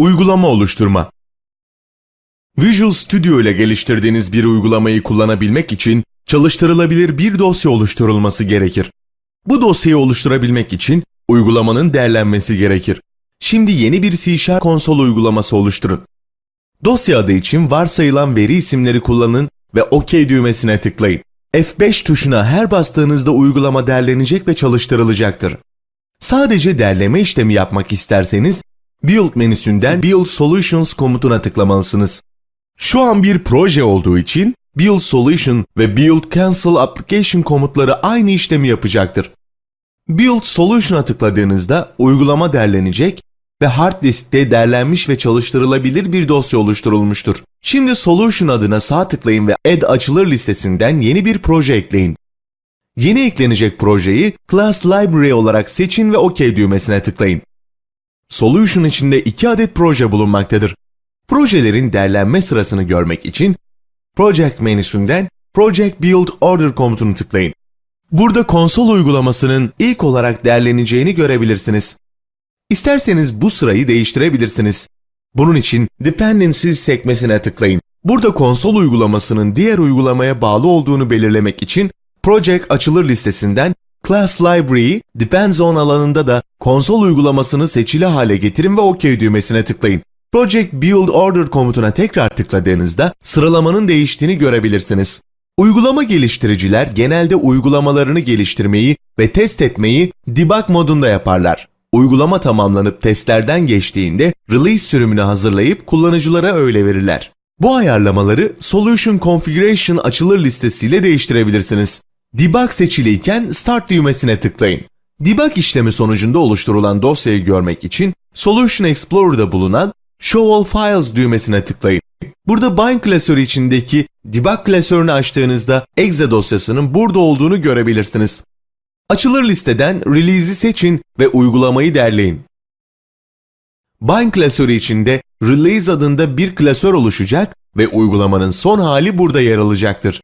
Uygulama oluşturma. Visual Studio ile geliştirdiğiniz bir uygulamayı kullanabilmek için çalıştırılabilir bir dosya oluşturulması gerekir. Bu dosyayı oluşturabilmek için uygulamanın derlenmesi gerekir. Şimdi yeni bir C konsol uygulaması oluşturun. Dosya adı için varsayılan veri isimleri kullanın ve OK düğmesine tıklayın. F5 tuşuna her bastığınızda uygulama derlenecek ve çalıştırılacaktır. Sadece derleme işlemi yapmak isterseniz Build menüsünden Build Solutions komutuna tıklamalısınız. Şu an bir proje olduğu için Build Solution ve Build Cancel Application komutları aynı işlemi yapacaktır. Build Solution'a tıkladığınızda uygulama derlenecek ve hard diskte derlenmiş ve çalıştırılabilir bir dosya oluşturulmuştur. Şimdi Solution adına sağ tıklayın ve Add açılır listesinden yeni bir proje ekleyin. Yeni eklenecek projeyi Class Library olarak seçin ve OK düğmesine tıklayın. Solution içinde iki adet proje bulunmaktadır. Projelerin derlenme sırasını görmek için Project menüsünden Project Build Order komutunu tıklayın. Burada konsol uygulamasının ilk olarak derleneceğini görebilirsiniz. İsterseniz bu sırayı değiştirebilirsiniz. Bunun için Dependencies sekmesine tıklayın. Burada konsol uygulamasının diğer uygulamaya bağlı olduğunu belirlemek için Project açılır listesinden Class Library Depends on alanında da konsol uygulamasını seçili hale getirin ve OK düğmesine tıklayın. Project Build Order komutuna tekrar tıkladığınızda sıralamanın değiştiğini görebilirsiniz. Uygulama geliştiriciler genelde uygulamalarını geliştirmeyi ve test etmeyi debug modunda yaparlar. Uygulama tamamlanıp testlerden geçtiğinde release sürümünü hazırlayıp kullanıcılara öyle verirler. Bu ayarlamaları Solution Configuration açılır listesiyle değiştirebilirsiniz. Debug seçiliyken Start düğmesine tıklayın. Debug işlemi sonucunda oluşturulan dosyayı görmek için Solution Explorer'da bulunan Show All Files düğmesine tıklayın. Burada Bind klasörü içindeki Debug klasörünü açtığınızda exe dosyasının burada olduğunu görebilirsiniz. Açılır listeden Release'i seçin ve uygulamayı derleyin. Bind klasörü içinde Release adında bir klasör oluşacak ve uygulamanın son hali burada yer alacaktır.